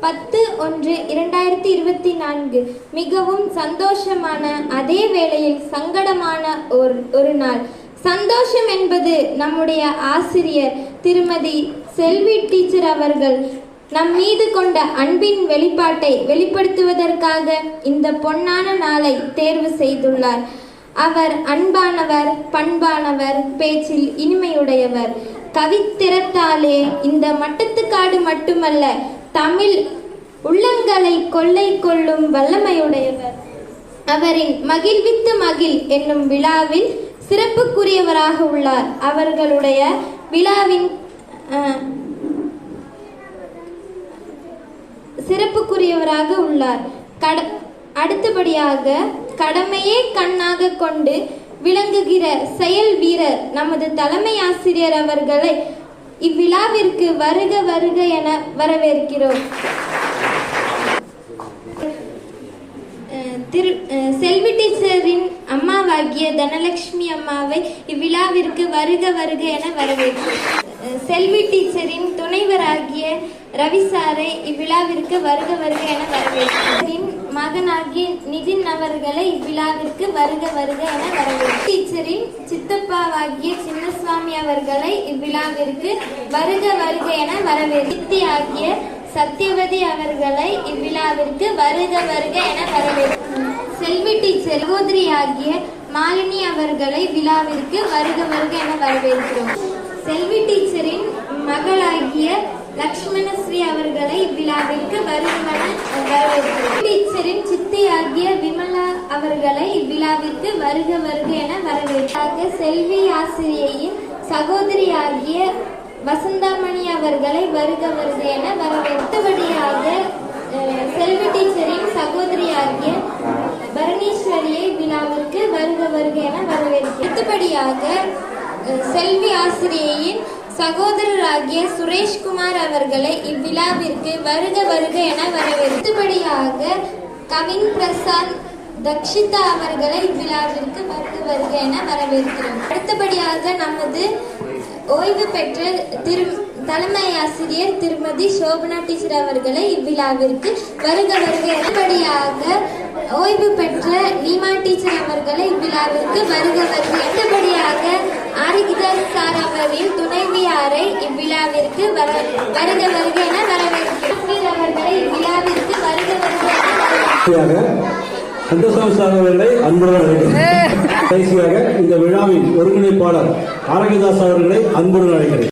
பத்து ஒன்று இரண்டாயிரத்தி இருபத்தி நான்கு. மிகவும் சந்தோஷமான அதே வேளையில் சங்கடமான ஒரு ஒரு நாள். சந்தோஷம் என்பது நம்முடைய ஆசிரியர் திருமதி செல்வி டீச்சர் அவர்கள் நம் மீது கொண்ட அன்பின் வெளிப்பாட்டை வெளிப்படுத்துவதற்காக இந்த பொன்னான நாளை தேர்வு செய்துள்ளார். அவர் அன்பானவர் பண்பானவர் பேச்சில் இனிமையுடையவர். கவித்திறத்தாலே இந்த மட்டத்துக்காடு மட்டுமல்ல தமிழ் உள்ளங்களை கொள்ளை கொள்ளும் வல்லமையுடையவர். அவரின் மகிழ்வித்து மகிழ் என்னும் விழாவில் சிறப்புக்குரியவராக உள்ளார். அவர்களுடைய விழாவின் சிறப்புக்குரியவராக உள்ளார். கட அடுத்தபடியாக கடமையே கண்ணாக கொண்டு விளங்குகிற செயல் வீரர் நமது தலைமை ஆசிரியர் அவர்களை இவ்விழாவிற்கு வருக வருக என வரவேற்கிறோம். திரு செல்வி டீச்சரின் அம்மாவாகிய தனலட்சுமி அம்மாவை இவ்விழாவிற்கு வருக வருக என வரவேற்கிறோம். செல்வி டீச்சரின் துணைவராகிய ரவிசாரை இவ்விழாவிற்கு வருக வருக என வரவேற்கிறோம். மகனாகிய நிதின் அவர்களை இவ்விழாவிற்கு வருக வருக என வரவேற்கிறோம். டீச்சரின் சித்தப்பாவாகிய சின்ன சின்னசுவாமி அவர்களை இவ்விழாவிற்கு வருக வருக என வரவேற்று ஆகிய சத்யவதி அவர்களை இவ்விழாவிற்கு வருக வருக என வரவேற்கிறோம். செல்வி டீச்சர் சகோதரி ஆகிய மாலினி அவர்களை விழாவிற்கு வருக வருக என வரவேற்கிறோம். செல்வி டீச்சரின் மகளாகிய லக்ஷ்மணஸ்ரீ அவர்களை இவ்விழாவிற்கு வருக வரவேற்கிறோம். டீச்சரின் சித்தி ஆகிய விமலா அவர்களை இவ்விழாவிற்கு வருக வருக என வரவேற்றாக செல்வி ஆசிரியையின் சகோதரியாகிய வசந்தாமணி அவர்களை வருக வருக என வரவேற்றபடியாக செல்வி டீச்சரின் சகோதரியாகிய பரணீஸ்வரியை விழாவிற்கு வருக வருக என வரவேற்கிறேன். செல்வி ஆசிரியையின் சகோதரராகிய சுரேஷ்குமார் அவர்களை இவ்விழாவிற்கு வருக வருக என வரவேற்றபடியாக கவின் பிரசாத் தக்ஷிதா அவர்களை இவ்விழாவிற்கு வந்து வருக என வரவேற்கிறோம். அடுத்தபடியாக நமது ஓய்வு பெற்ற திரு தலைமை ஆசிரியர் திருமதி சோபனா டீச்சர் அவர்களை இவ்விழாவிற்கு வருக வருக அடுத்தபடியாக ஓய்வு பெற்ற நீமா டீச்சர் அவர்களை இவ்விழாவிற்கு வருக வருக அடுத்தபடியாக ஆரோக்கியதாஸ் சார் அவரின் துணைவியாரை இவ்விழாவிற்கு வர வருக வருக என வரவேற்கிறோம். அவர்களை இவ்விழாவிற்கு வருக வருக சந்தோஷம் சார் அவர்களை அன்புடன் அழைக்கிறேன். கடைசியாக இந்த விழாவின் ஒருங்கிணைப்பாளர் ஆரோக்கியதாஸ் அவர்களை அன்புடன் அழைக்கிறேன்.